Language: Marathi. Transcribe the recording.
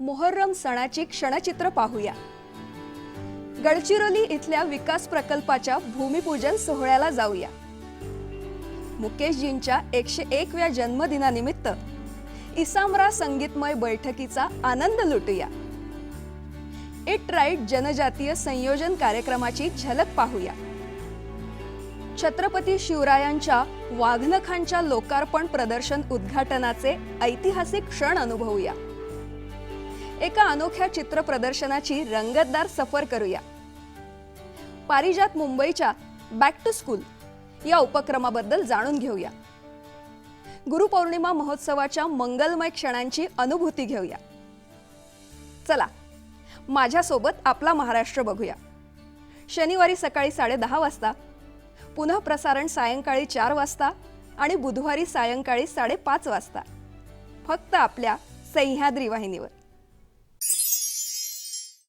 मोहर्रम सणाची क्षणचित्र पाहूया. गडचिरोली इथल्या विकास प्रकल्पाच्या भूमिपूजन सोहळ्याला जाऊया. मुकेशजींच्या एकशे एकव्या जन्मदिनानिमित्त इसामरा संगीतमय बैठकीचा आनंद लुटूया. इट राईट जनजातीय संयोजन कार्यक्रमाची झलक पाहूया. छत्रपती शिवरायांच्या वाघनखांच्या लोकार्पण प्रदर्शन उद्घाटनाचे ऐतिहासिक क्षण अनुभवूया. एका अनोख्या चित्र प्रदर्शनाची रंगतदार सफर करूया. पारिजात मुंबईच्या बॅक टू स्कूल या उपक्रमाबद्दल जाणून घेऊया. गुरुपौर्णिमा महोत्सवाच्या मंगलमय क्षणांची अनुभूती घेऊया. चला माझ्यासोबत आपला महाराष्ट्र बघूया. शनिवारी सकाळी साडेदहा वाजता पुनः प्रसारण सायंकाळी चार वाजता आणि बुधवारी सायंकाळी साडेपाच वाजता. फक्त आपल्या सह्याद्री वाहिनीवर.